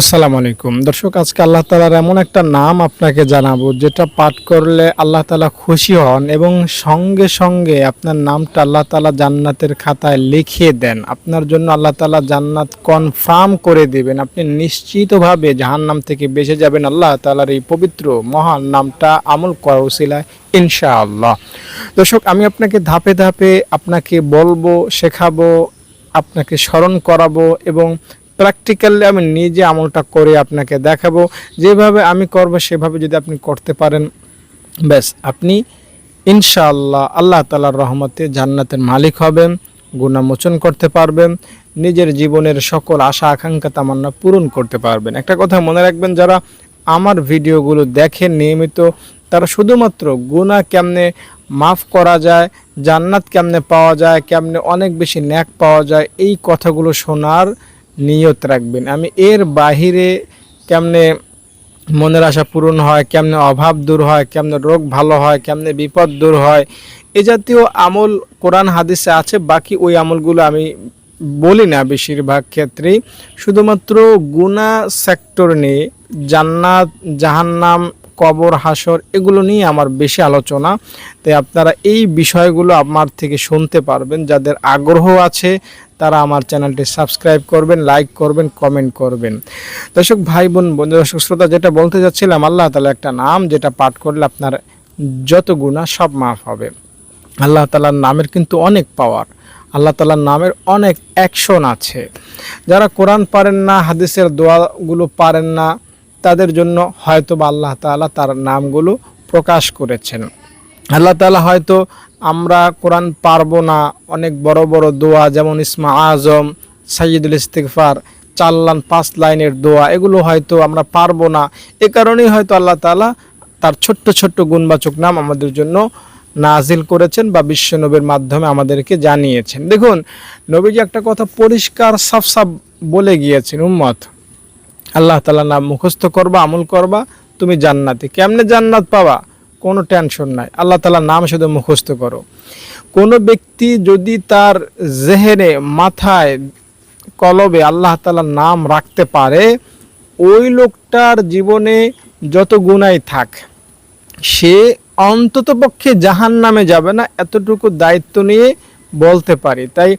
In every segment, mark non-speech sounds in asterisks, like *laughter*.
আসসালামু আলাইকুম। দর্শক, আজকে আল্লাহ তালার এমন একটা নাম আপনাকে জানাব, যেটা পাঠ করলে আল্লাহ তালা খুশি হন এবং সঙ্গে সঙ্গে আপনার নামটা আল্লাহ তালা জান্নাতের খাতায় লিখিয়ে দেন। আপনার জন্য আল্লাহ তালা জান্নাত কনফার্ম করে দেবেন। আপনি নিশ্চিতভাবে জাহান নাম থেকে বেঁচে যাবেন। আল্লাহ তালার এই পবিত্র, মহান নামটা আমল করা উসিলায়, ইনশাআল্লাহ। দর্শক, আমি আপনাকে ধাপে ধাপে আপনাকে বলব, শেখাবো, আপনাকে স্মরণ করাবো এবং প্র্যাকটিক্যালি আমি নিজে আমলটা করে আপনাকে দেখাবো। যেভাবে আমি করব, সেভাবে যদি আপনি করতে পারেন, ব্যাস, আপনি ইনশাআল্লাহ আল্লাহ তালার রহমতে জান্নাতের মালিক হবেন গুণামোচন করতে পারবেন, নিজের জীবনের সকল আশা, আকাঙ্ক্ষা, তামান্না পূরণ করতে পারবেন। একটা কথা মনে রাখবেন, যারা আমার ভিডিওগুলো দেখেন নিয়মিত, তারা শুধুমাত্র গুণা কেমনে মাফ করা যায়, জান্নাত কেমনে পাওয়া যায়, কেমনে অনেক বেশি ন্যাক পাওয়া যায়, এই কথাগুলো শোনার নিয়ত রাখবেন। আমি এর বাহিরে কেমনে মনের আশা পূরণ হয়, কেমনে অভাব দূর হয়, কেমনে রোগ ভালো হয়, কেমনে বিপদ দূর হয়, এ জাতীয় আমল কোরআন, হাদিসে আছে, বাকি ওই আমলগুলো আমি বলি না বেশিরভাগ ক্ষেত্রেই। শুধুমাত্র গুনা সেক্টর নিয়ে জান্নাত, জাহান্নাম কবর, হাসর, এগুলো নিয়ে আমার বেশি আলোচনা। তাই আপনারা এই বিষয়গুলো আমার থেকে শুনতে পারবেন। যাদের আগ্রহ আছে, তারা আমার চ্যানেলটি সাবস্ক্রাইব করবেন, লাইক করবেন, কমেন্ট করবেন। দর্শক ভাই বোন বন্ধু, দর্শক, শ্রোতা, যেটা বলতে যাচ্ছিলাম আল্লাহ তালা একটা নাম যেটা পাঠ করলে আপনার যত গুণা সব মাফ হবে। আল্লাহ তালার নামের কিন্তু অনেক পাওয়ার আল্লাহ তালার নামের অনেক অ্যাকশন আছে। যারা কোরআন পারেন না, হাদিসের দোয়াগুলো পারেন না তাদের জন্য হয়তো বা আল্লাহ তাআলা তার নামগুলো প্রকাশ করেছেন। আল্লাহ তাআলা হয়তো আমরা কোরআন পারব না, অনেক বড় বড় দোয়া যেমন ইসমা আজম সাইয়দুল ইস্তিগফার চার লাইন পাঁচ লাইনের দোয়া, এগুলো হয়তো আমরা পারব না। এ কারণেই হয়তো আল্লাহ তাআলা তার ছোট্ট ছোট্ট গুণবাচক নাম আমাদের জন্য নাজিল করেছেন বা বিশ্বনবীর মাধ্যমে আমাদেরকে জানিয়েছেন। দেখুন, নবীজি একটা কথা পরিষ্কার সাফ সাফ বলে গিয়েছেন, উম্মত। আল্লাহ তালা নাম মুখস্থ করবা, আমল করবা, তুমি জান্নাতি। কেমনে জান্নাত পাবা? কোনো টেনশন নাই। আল্লাহ তালার নাম শুধু মুখস্থ করো। কোনো ব্যক্তি যদি তার জেহেনে, মাথায়, কলবে আল্লাহ তালার নাম রাখতে পারে, ওই লোকটার জীবনে যত গুণাই থাক, সে অন্তত পক্ষে জাহান নামে যাবে না এতটুকু দায়িত্ব নিয়ে বলতে পারি। তাই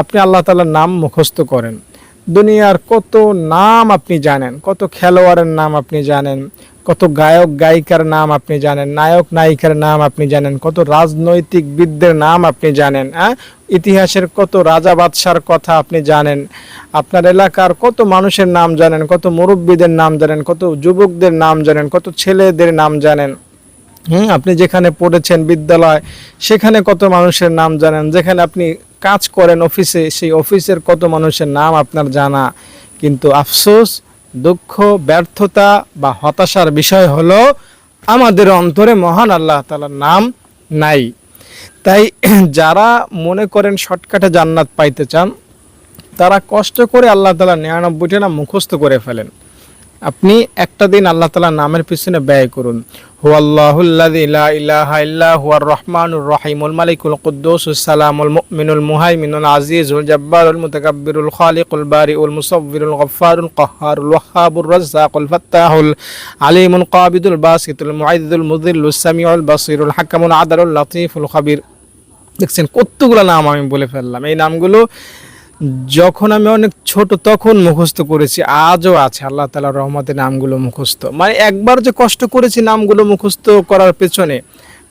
আপনি আল্লাহ তালার নাম মুখস্থ করেন। দুনিয়ার কত নাম আপনি জানেন, কত খেলোয়াড়ের নাম আপনি জানেন, কত গায়ক, গায়িকার নাম আপনি জানেন, নায়ক, নায়িকার নাম আপনি জানেন, কত রাজনৈতিক বিদদের নাম আপনি জানেন হ্যাঁ? ইতিহাসের কত রাজা বাদশার কথা আপনি জানেন, আপনার এলাকার কত মানুষের নাম জানেন, কত মুরব্বীদের নাম জানেন, কত যুবকদের নাম জানেন, কত ছেলেদের নাম জানেন, হুম? আপনি যেখানে পড়েছেন বিদ্যালয়, সেখানে কত মানুষের নাম জানেন, যেখানে আপনি কাজ করেন অফিসে, সেই অফিসের কত মানুষের নাম আপনার জানা। কিন্তু আফসোস, দুঃখ, ব্যর্থতা বা হতাশার বিষয় হলো, আমাদের অন্তরে মহান আল্লাহ তালার নাম নাই। তাই *clears throat* যারা মনে করেন শর্টকাটে জান্নাত পাইতে চান, তারা কষ্ট করে আল্লাহ তালা নিরানব্বইটা নাম মুখস্থ করে ফেলেন। আপনি একটা দিন আল্লাহ তালা নামের পিছনে ব্যয় করুন। হুয়াল্লাহুল্লাযী লা ইলাহা ইল্লা হুয়ার রহমানুর রহিমুল মালিকুল কুদ্দুসুস সালামুল মুমিনুল মুহাইমিনুল আজিজুল জব্বারুল মুতাকাব্বিরুল খালিকুল বারিউল মুসাব্বিরুল গফফারুল কাহ্হারুল ওয়াহ্হাবুর রাজ্জাকুল ফাত্তাহুল আলিমুল কাবিদুল বাসিতুল মুআইদুল মুযিল্লুস সামিউল বাসিরুল হাকামুল আদালুল লতীফুল খাবির। দেখছেন কতগুলো নাম আমি বলে ফেললাম। এই নামগুলো যখন আমি অনেক ছোট, তখন মুখস্থ করেছি। আজও আছে আল্লাহ তালা রহমতের নামগুলো মুখস্থ। মানে একবার যে কষ্ট করেছি নামগুলো মুখস্থ করার পেছনে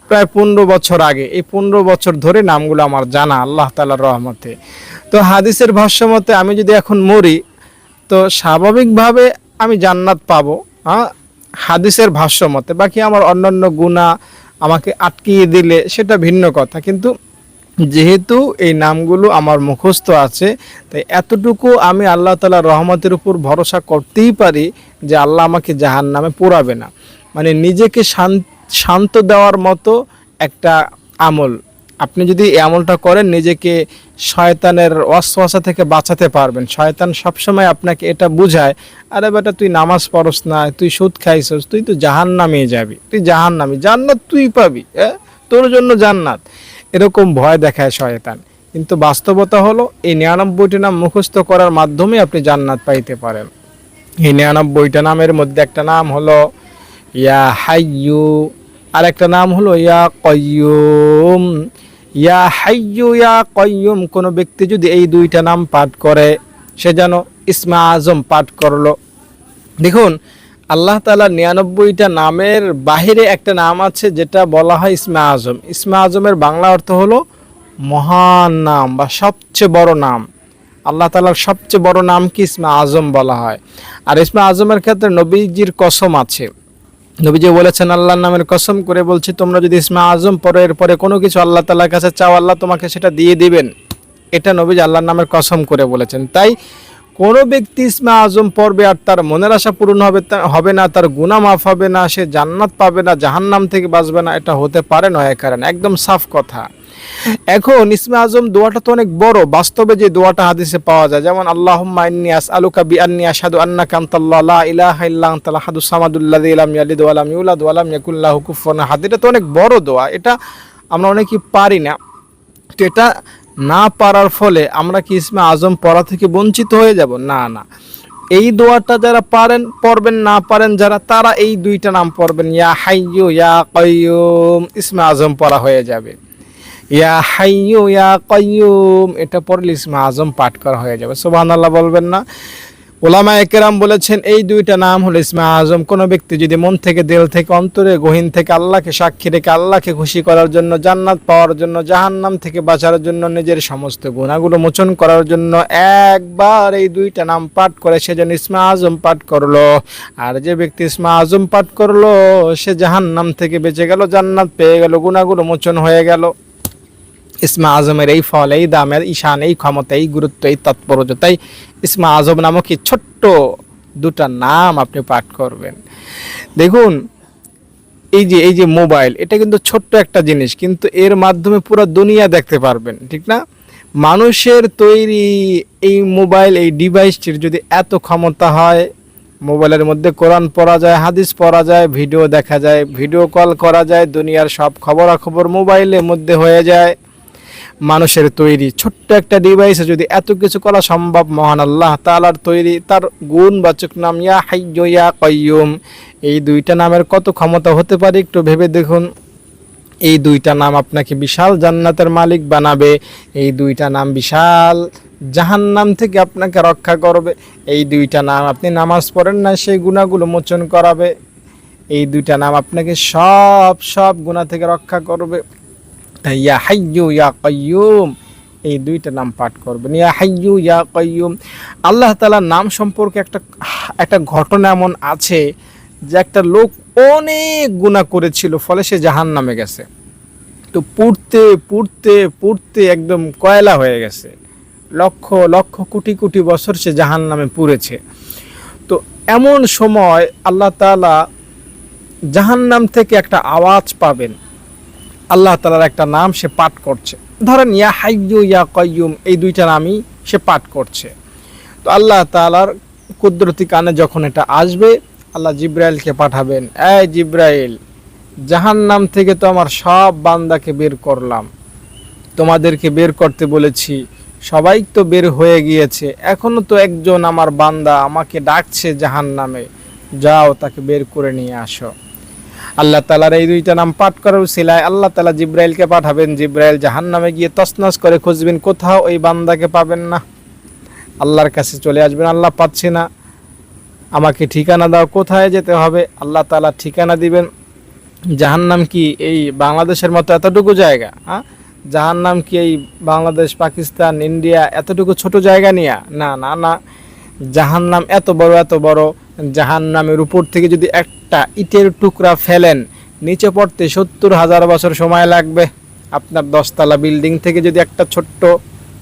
প্রায় পনেরো বছর আগে। এই পনেরো বছর ধরে নামগুলো আমার জানা আল্লাহ তালার রহমতে। তো হাদিসের ভাষ্য মতে আমি যদি এখন মরি, তো স্বাভাবিকভাবে আমি জান্নাত পাবো হ্যাঁ? হাদিসের ভাষ্য মতে বাকি আমার অন্যান্য গুণা আমাকে আটকিয়ে দিলে সেটা ভিন্ন কথা। কিন্তু যেহেতু এই নামগুলো আমার মুখস্থ আছে, তাই এতটুকু আমি আল্লাহ তালা রহমতের উপর ভরসা করতেই পারি যে আল্লাহ আমাকে জাহান নামে পোড়াবে না। মানে নিজেকে শান্ত দেওয়ার মতো একটা আমল। আপনি যদি এই আমলটা করেন, নিজেকে শয়তানের অশ্বাসা থেকে বাঁচাতে পারবেন। শয়তান সবসময় আপনাকে এটা বুঝায়, আরে বেটা, তুই নামাজ পড়স না, তুই সুদ খাইছস, তুই তো জাহান নামে যাবি। তুই জাহান নামি জান্নাত তুই পাবি হ্যাঁ? তোর জন্য জান্নাত। এরকম ভয় দেখায় শয়তান। কিন্তু বাস্তবতা হলো, এই নিরানব্বইটি নাম মুখস্থ করার মাধ্যমে আপনি জান্নাত পাইতে পারেন। এই নিরানব্বইটা নামের মধ্যে একটা নাম হলো, ইয়া হাইয়ু আর একটা নাম হলো, ইয়া কয়ুম ইয়া হাইয়ু ইয়া কয়ুম কোনো ব্যক্তি যদি এই দুইটা নাম পাঠ করে, সে যেন ইসমা আজম পাঠ করল। দেখুন আল্লাহ তালা নিরানব্বইটা নামের বাহিরে একটা নাম আছে, যেটা বলা হয় ইসমা আজম। ইসমা আজমের বাংলা অর্থ হলো মহান নাম বা সবচেয়ে বড় নাম। আল্লাহ তালার সবচেয়ে বড় নাম কি ইসমা আজম বলা হয়। আর ইসমা আজমের ক্ষেত্রে নবীজির কসম আছে। নবীজি বলেছেন, আল্লাহর নামের কসম করে বলছি, তোমরা যদি ইসমা আজম পরে এরপরে কোনো কিছু আল্লাহ তালার কাছে চাও, আল্লাহ তোমাকে সেটা দিয়ে দিবেন। এটা নবীজ আল্লাহর নামের কসম করে বলেছেন। তাই কোনো ব্যক্তি ইসমা আজম পড়বে আর তার মনের আশা পূরণ হবে হবে না, তার গুনাহ মাফ হবে না, সে জান্নাত পাবে না, জাহান্নাম থেকে বাঁচবে না, এটা হতে পারে নয় কারণ। একদম সাফ কথা। এখন ইসমা আজম দোয়াটা তো অনেক বড়, বাস্তবে যে দোয়াটা হাদিসে পাওয়া যায়, যেমন, আল্লাহুম্মা ইন্নী আসআলুকা বিআন্নী আশহাদু আন্নাকা আনতাল্লাহ লা ইলাহা ইল্লা আনতাল আহাদুস সামাদুল্লাযী লাম ইয়ালিদ ওয়া লাম ইউলাদ ওয়া লাম ইয়াকুল লাহু কুফুয়ান এটা তো অনেক বড় দোয়া, এটা আমরা অনেকেই পারি না। তো এটা না পারার ফলে আমরা কি ইসমে আজম পড়া থেকে বঞ্চিত হয়ে যাব? না না। এই দোয়াটা যারা পারেন, পড়বেন, না পারেন, যারা, তারা এই দুইটা নাম পড়বেন। ইয়া হাইয়ু ইয়া কয়ুম ইসমে আজম পড়া হয়ে যাবে। ইয়া হাইয়ু ইয়া কয়ুম এটা পড়লে ইসমে আজম পাঠ করা হয়ে যাবে। সুবহানাল্লাহ বলবেন না। ওলামা একরাম বলেছেন, এই দুইটা নাম হলো ইসমা আজম। কোনো ব্যক্তি যদি মন থেকে, দিল থেকে, অন্তরে, গহীন থেকে আল্লাহকে সাক্ষী রেখে আল্লাহকে খুশি করার জন্য, জান্নাত পাওয়ার জন্য, জাহান্নাম থেকে বাঁচার জন্য নিজের সমস্ত গুণাগুলো মোচন করার জন্য একবার এই দুইটা নাম পাঠ করে, সে যেন ইসমা আজম পাঠ করল। আর যে ব্যক্তি ইসমা আজম পাঠ করল, সে জাহান্নাম থেকে বেঁচে গেল, জান্নাত পেয়ে গেল গুণাগুলো মোচন হয়ে গেল। ইসমা আজমের এই ফল, এই দামের ঈশান, এই ক্ষমতা, এই গুরুত্ব, এই তাৎপর্য, তাই ইসমা আজম নামক এই ছোট্ট দুটা নাম আপনি পাঠ করবেন। দেখুন, এই যে এই যে মোবাইল, এটা কিন্তু ছোট্ট একটা জিনিস, কিন্তু এর মাধ্যমে পুরো দুনিয়া দেখতে পারবেন, ঠিক না? মানুষের তৈরি এই মোবাইল, এই ডিভাইসটির যদি এত ক্ষমতা হয়, মোবাইলের মধ্যে কোরআন পড়া যায়, হাদিস পড়া যায়, ভিডিও দেখা যায়, ভিডিও কল করা যায়, দুনিয়ার সব খবরাখবর মোবাইলের মধ্যে হয়ে যায়। মানুষের তৈরি। ছোট্ট একটা ডিভাইসে যদি এত কিছু করা সম্ভব, মহান আল্লাহ তালার তৈরি, তার গুণবাচক নাম ইয়া হাইয়ু ইয়া কয়ুম এই দুইটা নামের কত ক্ষমতা হতে পারে একটু ভেবে দেখুন। এই দুইটা নাম আপনাকে বিশাল জান্নাতের মালিক বানাবে। এই দুইটা নাম বিশাল জাহান্নাম থেকে আপনাকে রক্ষা করবে। এই দুইটা নাম আপনি নামাজ পড়েন না, সেই গুণাগুলো মোচন করাবে। এই দুইটা নাম আপনাকে সব সব গুণা থেকে রক্ষা করবে। ইয়া হাইয়ু ইয়া কয়ুম এই দুইটা নাম পাঠ করবেন। ইয়া হাইয়ু ইয়া কয়ুম আল্লাহ তাআলার নাম সম্পর্কে একটা একটা ঘটনা এমন আছে যে একটা লোক অনেক গুণা করেছিল, ফলে সে জাহান নামে গেছে। তো পুড়তে পুড়তে পুড়তে একদম কয়লা হয়ে গেছে। লক্ষ লক্ষ কোটি কোটি বছর সে জাহান নামে পুড়েছে। তো এমন সময় আল্লাহ তাআলা জাহান্নাম থেকে একটা আওয়াজ পাবেন। আল্লাহ তালার একটা নাম সে পাঠ করছে। ধরেন, ইয়া হাইয়ু ইয়া কয়ুম এই দুইটা নামই সে পাঠ করছে। তো আল্লাহ তালার কুদরতি কানে যখন এটা আসবে, আল্লাহ জিব্রাইলকে পাঠাবেন, এই জিব্রাইল, জাহান্নাম থেকে তো আমার সব বান্দাকে বের করলাম। তোমাদেরকে বের করতে বলেছি, সবাই তো বের হয়ে গিয়েছে, এখনও তো একজন আমার বান্দা আমাকে ডাকছে জাহান নামে যাও তাকে বের করে নিয়ে আসো। আল্লাহ তালার এই দুইটা নাম পাঠ করার উসিলায় আল্লাহ তালা জিব্রাইলকে পাঠাবেন। জিব্রাইল জাহান্নামে গিয়ে তসনস করে খুঁজবেন, কোথাও ওই বান্দাকে পাবেন না। আল্লাহর কাছে চলে আসবেন, আল্লাহ পাচ্ছি না। আমাকে ঠিকানা দাও, কোথায় যেতে হবে? আল্লাহ তালা ঠিকানা দিবেন। জাহান্নাম কি এই বাংলাদেশের মতো এতটুকু জায়গা? হ্যাঁ? জাহান্নাম কি এই বাংলাদেশ, পাকিস্তান, ইন্ডিয়া এতটুকু ছোট জায়গা নিয়ে? না না না। জাহান্নাম এত বড় এত বড়। জাহান্নামের উপর থেকে যদি একটা ইটের টুকরা ফেলেন, নিচে পড়তে সত্তর হাজার বছর সময় লাগবে। আপনার দশতলা বিল্ডিং থেকে যদি একটা ছোট্ট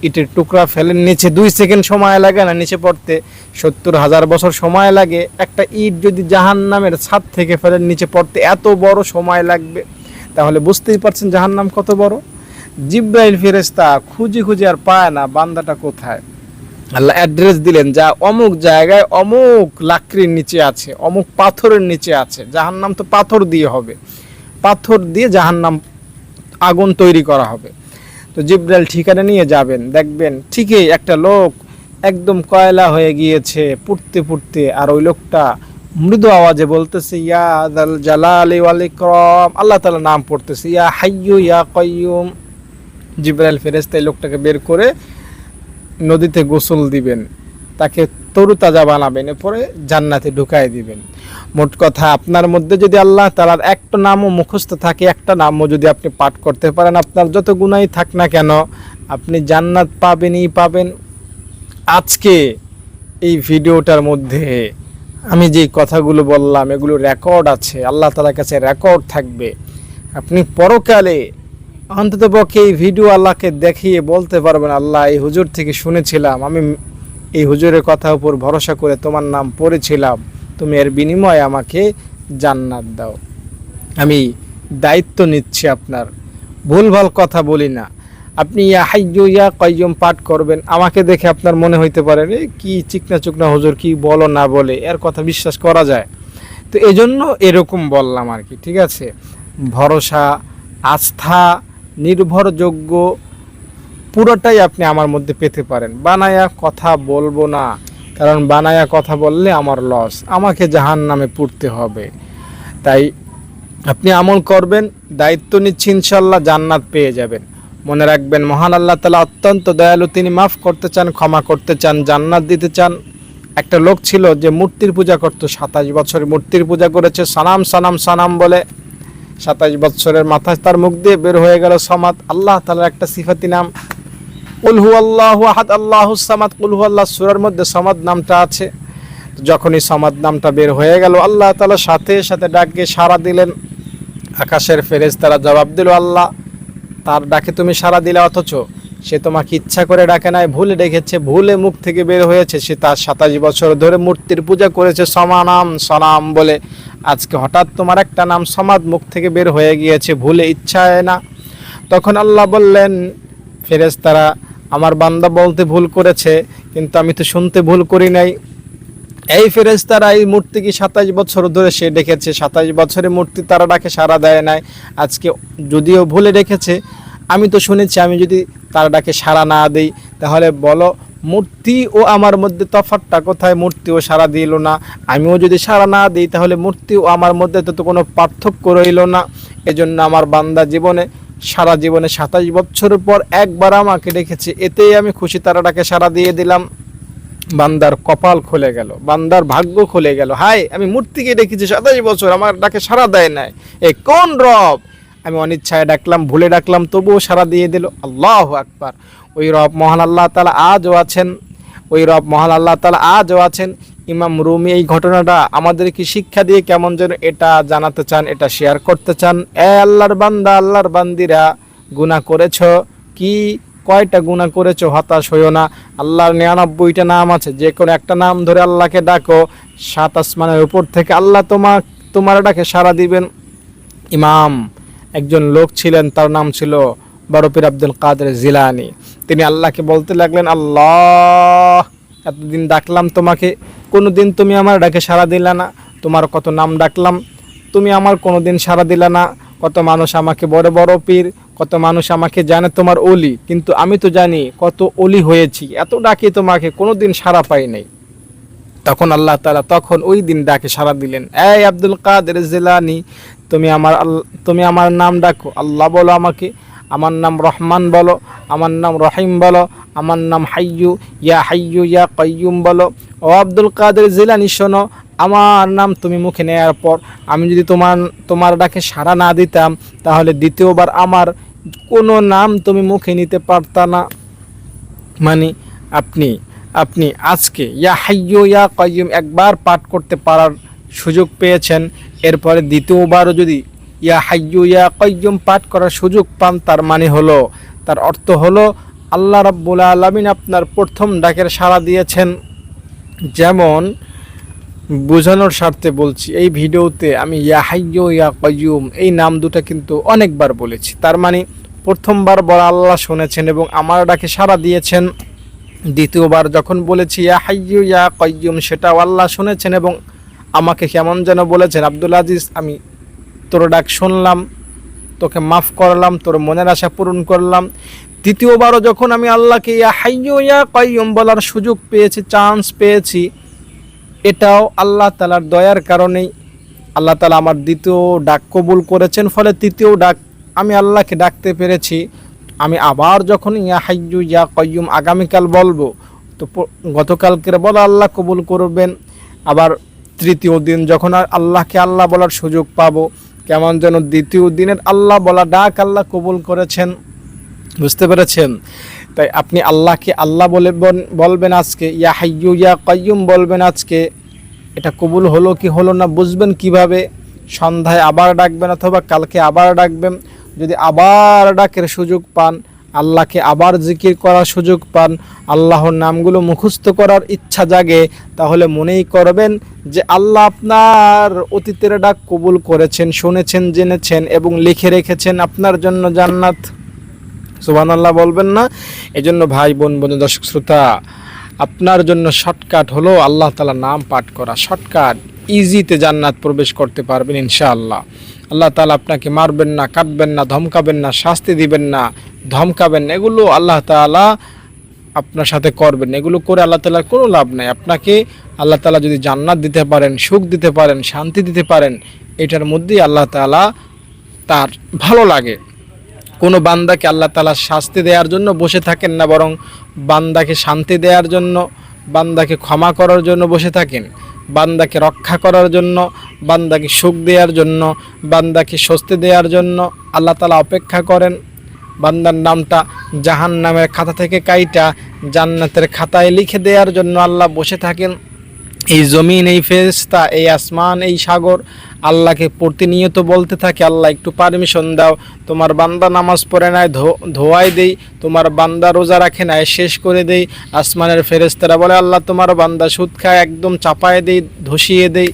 ইটের টুকরা ফেলেন, নিচে দুই সেকেন্ড সময় লাগে না, নিচে পড়তে সত্তর হাজার বছর সময় লাগে। একটা ইট যদি জাহান্নামের ছাদ থেকে ফেলেন, নিচে পড়তে এত বড় সময় লাগবে। তাহলে বুঝতেই পারছেন জাহান্নাম কত বড়? জিব্রাইল ফেরেস্তা খুঁজে খুঁজে আর পায় না, বান্দাটা কোথায়? আল্লাহ অ্যাড্রেস দিলেন যা অমুক জায়গায় অমুক লাকড়ির নিচে আছে, অমুক পাথরের নিচে আছে, জাহান্নাম তো পাথর দিয়ে হবে। পাথর দিয়ে জাহান্নাম আগুন তৈরি করা হবে। তো জিব্রাইল ঠিকানা নিয়ে যাবেন, দেখবেন ঠিকই একটা লোক একদম কয়লা হয়ে গিয়েছে, পুড়তে পুড়তে, আর ওই লোকটা মৃদু আওয়াজে বলতেছে, ইয়া দাল জালালি ওয়াল ইকরাম। আল্লাহ তাআলা নাম পড়তেছে, ইয়া হাইয়ু ইয়া কাইয়ুম জিব্রাইল ফেরেশতা এই লোকটাকে বের করে নদীতে গোসল দিবেন, তাকে তরুতাজা বানাবেন, এরপরে জান্নাতে ঢুকাই দিবেন। মোট কথা, আপনার মধ্যে যদি আল্লাহ তালার একটা নামও মুখস্থ থাকে, একটা নামও যদি আপনি পাঠ করতে পারেন, আপনার যত গুণাই থাক না কেন, আপনি জান্নাত পাবেনই পাবেন। আজকে এই ভিডিওটার মধ্যে আমি যেই কথাগুলো বললাম, এগুলো রেকর্ড আছে, আল্লাহ তালার কাছে রেকর্ড থাকবে। আপনি পরকালে অন্ততপক্ষে এই ভিডিও আল্লাহকে দেখিয়ে বলতে পারবেন, আল্লাহ, এই হুজুর থেকে শুনেছিলাম, আমি এই হুজুরের কথা উপর ভরসা করে তোমার নাম পড়েছিলাম। তুমি এর বিনিময়ে আমাকে জান্নাত দাও। আমি দায়িত্ব নিচ্ছি আপনার। ভুলভাল কথা বলি না। আপনি ইয়া হাইয়ু ইয়া কয়ম পাঠ করবেন, আমাকে দেখে আপনার মনে হইতে পারে রে কি চিকনা চুকনা হুজুর, কি বলো না বলে, এর কথা বিশ্বাস করা যায়? তো এজন্য এরকম বললাম আর কি, ঠিক আছে? ভরসা, আস্থা নির্ভরযোগ্য পুরোটাই আপনি আমার মধ্যে পেতে পারেন। বানায়া কথা বলব না, কারণ বানায়া কথা বললে আমার লস আমাকে জাহান নামে পুড়তে হবে। তাই আপনি আমল করবেন, দায়িত্ব নিচ্ছি ইনশাল্লাহ জান্নাত পেয়ে যাবেন। মনে রাখবেন, মহান আল্লাহ তালা অত্যন্ত দয়ালু, তিনি মাফ করতে চান, ক্ষমা করতে চান, জান্নাত দিতে চান। একটা লোক ছিল যে মূর্তির পূজা করতো, সাতাশ বছর মূর্তির পূজা করেছে, সানাম সানাম সানাম বলে। সাতাশ বছরের মাথায় তার মুখ দিয়ে বের হয়ে গেল সমাদ। আল্লাহ তালার একটা সিফাতি নাম। কুলহু আল্লাহ আহাদ, আল্লাহ সামাদ। কুলহু আল্লাহ সুরার মধ্যে সমাদ নামটা আছে। যখনই সমাদ নামটা বের হয়ে গেল, আল্লাহ তালা সাথে সাথে ডাকে সাড়া দিলেন। আকাশের ফেরেজ তারা জবাব দিল, আল্লাহ, তার ডাকে তুমি সাড়া দিলে অথচ সে তোমাকে ইচ্ছা করে ডাকে নাই, ভুলে ডেকেছে, ভুলে মুখ থেকে বের হয়েছে। সে তার সাতাশ বছর ধরে মূর্তির পূজা করেছে, সমানাম সনাম বলে। আজকে হঠাৎ তোমার একটা নাম সমাদ মুখ থেকে বের হয়ে গিয়েছে, ভুলে ইচ্ছায় না। তখন আল্লাহ বললেন, ফেরেশতারা, আমার বান্দা বলতে ভুল করেছে, কিন্তু আমি তো শুনতে ভুল করি নাই। এই ফেরেশতারা এই মূর্তি কি সাতাশ বছর ধরে সে ডেকেছে সাতাশ বছরের মূর্তি তারা ডাকে সারা দেয় নাই। আজকে যদিও ভুলে রেখেছে আমি তো শুনেছি, আমি যদি তার ডাকে সাড়া না দিই, তাহলে বলো, মূর্তি ও আমার মধ্যে তফাৎটা কোথায়? মূর্তিও সাড়া দিল না। আমিও যদি সাড়া না দিই, তাহলে মূর্তি ও আমার মধ্যে তো কোনো পার্থক্য রইল না। এজন্য আমার বান্দা জীবনে, সারা জীবনে সাতাশ বছরের পর একবার আমাকে রেখেছে এতেই আমি খুশি তারাটাকে সাড়া দিয়ে দিলাম। বান্দার কপাল খুলে গেল, বান্দার ভাগ্য খুলে গেল। হাই আমি মূর্তিকে দেখেছি সাতাশ বছর, আমার ডাকে সাড়া দেয় নাই। এ কোন রব? আমি অনিচ্ছায় ডাকলাম, ভুলে ডাকলাম, তবুও সাড়া দিয়ে দিল, আল্লাহ আকবার। ওই রব মহান আল্লাহ তালা আজও আছেন, ওই রব মহান আল্লাহ তালা আজও আছেন। ইমাম রুমি, এই ঘটনাটা আমাদেরকে শিক্ষা দিয়ে কেমন যেন এটা জানাতে চান, এটা শেয়ার করতে চান? এ আল্লাহর বান্দা, আল্লাহর বান্দিরা গুনাহ করেছ? কি, কয়টা গুনাহ করেছ? হতাশ হইও না। আল্লাহর নিরানব্বইটা নাম আছে, যে কোনো একটা নাম ধরে আল্লাহকে ডাকো। সাত আসমানের উপর থেকে আল্লাহ তোমার তোমার ডাকে সাড়া দিবেন। ইমাম একজন লোক ছিলেন, তার নাম ছিল বরফির আব্দুল কাদের জিলানি। তিনি আল্লাহকে বলতে লাগলেন, আল্লাহ, এতদিন ডাকলাম তোমাকে কোনো দিন তুমি আমার ডাকে সাড়া দিলে না, তোমার কত নাম ডাকলাম, তুমি আমার কোনো দিন সাড়া দিলে না, কত মানুষ আমাকে বড় বড় পীর, কত মানুষ আমাকে জানে তোমার অলি, কিন্তু আমি তো জানি কত অলি হয়েছি, এত ডাকি তোমাকে কোনো দিন সাড়া পাই নাই। তখন আল্লাহ তালা তখন ওই দিন ডাকে সাড়া দিলেন, এই আব্দুল কাদের জিলানি, তুমি আমার তুমি আমার নাম ডাকো, আল্লাহ বলো আমাকে, আমার নাম রহমান বলো, আমার নাম রহিম বলো, আমার নাম হাইয়ু, ইয়া হাইয়ু, ইয়া কাইয়ুম বলো, ও আব্দুল কাদের জিলানি শোনো, আমার নাম তুমি মুখে নেয়ার পর আমি যদি তোমার তোমার ডাকে সাড়া না দিতাম, তাহলে দ্বিতীয়বার আমার কোনো নাম তুমি মুখে নিতে পারতা না। মানে আপনি আপনি আজকে ইয়া হাইয়ো ইয়া কাইয়ুম একবার পাঠ করতে পারার সুযোগ পেয়েছেন। এরপরে দ্বিতীয়বারও যদি ইয়া হাইয়ু ইয়া কাইয়ুম পাঠ করার সুযোগ পান, তার মানে হলো, তার অর্থ হলো, আল্লাহ রাব্বুল আলামিন আপনার প্রথম ডাকের সাড়া দিয়েছেন। যেমন বোঝানোর স্বার্থে বলছি, এই ভিডিওতে আমি ইয়া হাইয়ু ইয়া কাইয়ুম এই নাম দুটো কিন্তু অনেকবার বলেছি। তার মানে প্রথমবার বলা আল্লাহ শুনেছেন এবং আমার ডাকে সাড়া দিয়েছেন। দ্বিতীয়বার যখন বলেছি, ইয়া হাইয়ু ইয়া কাইয়ুম সেটাও আল্লাহ শুনেছেন এবং আমাকে কেমন যেন বলেছেন, আব্দুল আজিজ, আমি তোর ডাক শুনলাম, তোকে মাফ করলাম, তোর মনের আশা পূরণ করলাম। তৃতীয়বারও যখন আমি আল্লাহকে, ইয়া হাইয়ু ইয়া কাইয়ুম বলার সুযোগ পেয়েছি, চান্স পেয়েছি, এটাও আল্লাহ তালার দয়ার কারণেই। আল্লাহ তালা আমার দ্বিতীয় ডাক কবুল করেছেন, ফলে তৃতীয় ডাক আমি আল্লাহকে ডাকতে পেরেছি। আমি আবার যখন ইয়া হাইয়ু ইয়া কয়ুম আগামীকাল বলব, তো গতকালকের বলা আল্লাহ কবুল করবেন। আবার তৃতীয় দিন যখন আর আল্লাহকে আল্লাহ বলার সুযোগ পাবো, কেমন যেন দ্বিতীয় দিনের আল্লাহ বলা ডাক আল্লাহ কবুল করেছেন। বুঝতে পেরেছেন? তাই আপনি আল্লাহকে আল্লাহ বলে বন- বলবেন আজকে, ইয়া হাইয়ু ইয়া কাইয়ুম বলবেন আজকে। এটা কবুল হলো কি হলো না, বুঝবেন কীভাবে? সন্ধ্যায় আবার ডাকবেন অথবা কালকে আবার ডাকবেন। যদি আবার ডাকের সুযোগ পান, আল্লাহকে আবার জিকির করার সুযোগ পান, আল্লাহর নামগুলো মুখস্থ করার ইচ্ছা জাগে, তাহলে মনেই করবেন যে আল্লাহ আপনার অতীতের ডাক কবুল করেছেন, শুনেছেন, জেনেছেন এবং লিখে রেখেছেন আপনার জন্য জান্নাত। সুবান আল্লাহ বলবেন না? এজন্য ভাই, বোন, বন্ধু, দর্শক, শ্রোতা, আপনার জন্য শর্টকাট হলো আল্লাহ তালা নাম পাঠ করা। শর্টকাট ইজিতে জান্নাত প্রবেশ করতে পারবেন ইনশাআল্লাহ। আল্লাহ তালা আপনাকে মারবেন না কাটবেন না, ধমকাবেন না, শাস্তি দিবেন না, ধমকাবেন না, এগুলো আল্লাহ তালা আপনার সাথে করবেন। এগুলো করে আল্লাহ তালার কোনো লাভ নাই। আপনাকে আল্লাহ তালা যদি জান্নাত দিতে পারেন, সুখ দিতে পারেন, শান্তি দিতে পারেন, এটার মধ্যেই আল্লাহ তালা তার ভালো লাগে। কোনো বান্দাকে আল্লাহ তালা শাস্তি দেওয়ার জন্য বসে থাকেন না, বরং বান্দাকে শান্তি দেওয়ার জন্য, বান্দাকে ক্ষমা করার জন্য বসে থাকেন। বান্দাকে রক্ষা করার জন্য, বান্দাকে সুখ দেওয়ার জন্য, বান্দাকে স্বস্তি দেওয়ার জন্য আল্লাহ তালা অপেক্ষা করেন। বান্দার নামটা জাহান নামের খাতা থেকে কাইটা জান্নাতের খাতায় লিখে দেওয়ার জন্য আল্লাহ বসে থাকেন। এই জমিন, এই ফেরিস্তা এই আসমান, এই সাগর আল্লাহকে প্রতিনিয়ত বলতে থাকে, আল্লাহ, একটু পারমিশন দাও। তোমার বান্দা নামাজ পড়ে নাই ধোয়াই দেই। তোমার বান্দা রোজা রাখে নাই, শেষ করে দেই। আসমানের ফেরেস্তারা বলে, আল্লাহ, তোমার বান্দা সুদ খায়, একদম চাপায় দেই, ধসিয়ে দেই,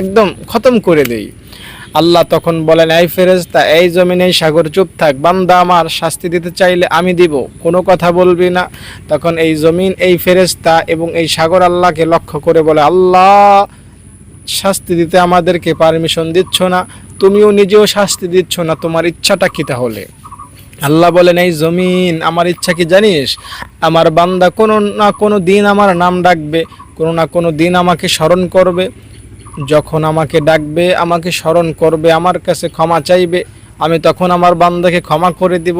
একদম খতম করে দেই। আল্লাহ তখন বলেন, এই ফেরেস্তা এই জমিনে সাগর চুপ থাক। বান্দা আমার শাস্তি দিতে চাইলে আমি দিব, কোনো কথা বলবি না। তখন এই জমিন, এই ফেরেস্তা এবং এই সাগর আল্লাহকে লক্ষ্য করে বলে, আল্লাহ শাস্তি দিতে আমাদেরকে পারমিশন দিচ্ছ না, তুমিও নিজেও শাস্তি দিচ্ছ না, তোমার ইচ্ছাটা কি তাহলে? আল্লাহ বলেন, এই জমিন, আমার ইচ্ছা কি জানিস? আমার বান্দা কোনো না কোনো দিন আমার নাম ডাকবে, কোনো না কোনো দিন আমাকে স্মরণ করবে। যখন আমাকে ডাকবে, আমাকে স্মরণ করবে, আমার কাছে ক্ষমা চাইবে আমি তখন আমার বান্দাকে ক্ষমা করে দিব।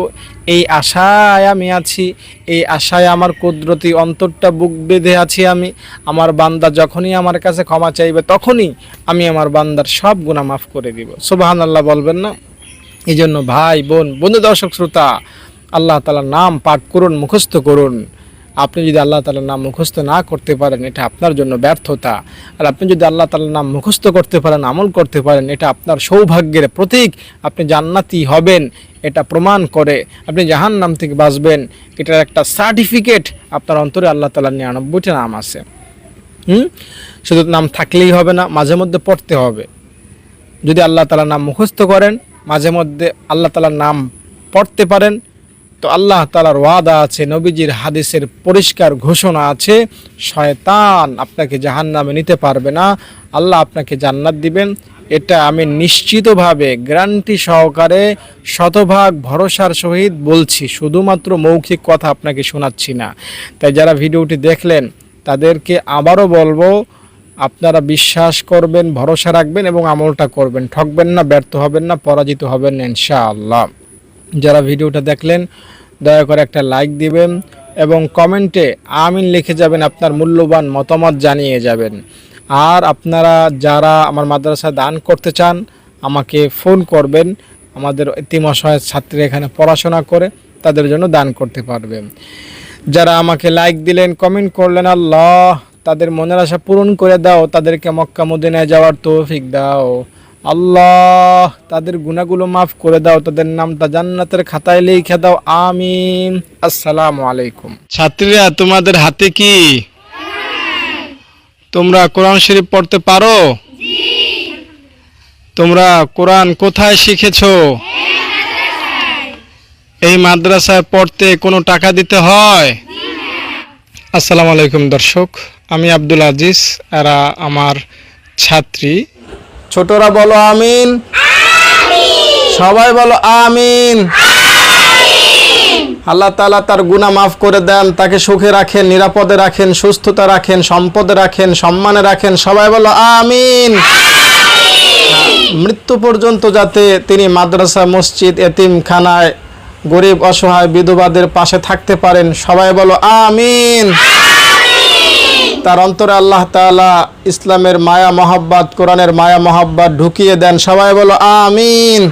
এই আশায় আমি আছি, এই আশায় আমার কুদরতি অন্তরটা বুক বেঁধে আছি আমি। আমার বান্দা যখনই আমার কাছে ক্ষমা চাইবে তখনই আমি আমার বান্দার সব গুণা মাফ করে দিব। সুবাহান আল্লাহ বলবেন না? এই জন্য ভাই, বোন, বন্ধু, দর্শক, শ্রোতা, আল্লাহ তালার নাম পাঠ করুন, মুখস্থ করুন। আপনি যদি আল্লাহ তালার নাম মুখস্থ না করতে পারেন, এটা আপনার জন্য ব্যর্থতা। আর আপনি যদি আল্লাহ তালার নাম মুখস্থ করতে পারেন, আমল করতে পারেন, এটা আপনার সৌভাগ্যের প্রতীক। আপনি জান্নাতি হবেন, এটা প্রমাণ করে। আপনি জাহান নাম থেকে বাঁচবেন, এটার একটা সার্টিফিকেট আপনার অন্তরে আল্লাহ তালার নিরানব্বইটা নাম আছে। হুম? শুধু নাম থাকলেই হবে না, মাঝে মধ্যে পড়তে হবে। যদি আল্লাহ তালার নাম মুখস্থ করেন, মাঝে মধ্যে আল্লাহ তালার নাম পড়তে পারেন তো আল্লাহ তালার ওয়াদা আছে, নবীজির হাদিসের পরিষ্কার ঘোষণা আছে, শয়তান আপনাকে জাহান নামে নিতে পারবে না, আল্লাহ আপনাকে জান্নাত দিবেন। এটা আমি নিশ্চিতভাবে গ্যারান্টি সহকারে শতভাগ ভরসার সহিত বলছি, শুধুমাত্র মৌখিক কথা আপনাকে শোনাচ্ছি না। তাই যারা ভিডিওটি দেখলেন, তাদেরকে আবারও বলব, আপনারা বিশ্বাস করবেন, ভরসা রাখবেন এবং আমলটা করবেন। ঠকবেন না, ব্যর্থ হবেন না, পরাজিত হবেন ইনশাআল্লাহ। যারা ভিডিওটা দেখলেন, দয়া করে একটা লাইক দিবেন এবং কমেন্টে আমিন লিখে যাবেন, আপনার মূল্যবান মতামত জানিয়ে যাবেন। আর আপনারা যারা আমার মাদ্রাসায় দান করতে চান, আমাকে ফোন করবেন। আমাদের ইতিমশায় ছাত্রী এখানে পড়াশোনা করে, তাদের জন্য দান করতে পারবেন। যারা আমাকে লাইক দিলেন কমেন্ট করলেন, আল্লাহ, তাদের মনের আশা পূরণ করে দাও, তাদেরকে মক্কা মদিনায় যাওয়ার তৌফিক দাও। আল্লাহ, তাদের গুণাগুলো মাফ করে দাও, তাদের নামটা জান্নাতের খাতায় লিখে দাও, আমিন। আসসালামু আলাইকুম। ছাত্রীরা, তোমাদের হাতে কি? তোমরা কোরআন শরীফ পড়তে পারো? তোমরা কোরআন কোথায় শিখেছো? এই মাদ্রাসায় পড়তে কোনো টাকা দিতে হয়? আসসালামু আলাইকুম দর্শক, আমি আব্দুল আজিজ, এরা আমার ছাত্রী। ছোটরা বলো আমিন। সবাই বলো আমিন। আল্লাহ তালা তার গুনাহ মাফ করে দেন তাকে সুখে রাখেন নিরাপদে রাখেন সুস্থতা রাখেন সম্পদে রাখেন সম্মানে রাখেন সবাই বলো আমিন। মৃত্যু পর্যন্ত যাতে তিনি মাদ্রাসা মসজিদ এতিমখানায় গরিব অসহায় বিধবাদের পাশে থাকতে পারেন সবাই বলো আমিন। তার অন্তরে আল্লাহ তালা ইসলামের মায়া, মহাব্বাত, কোরআনের মায়া, মহাব্বাত ঢুকিয়ে দেন। সবাই বলো, আমিন।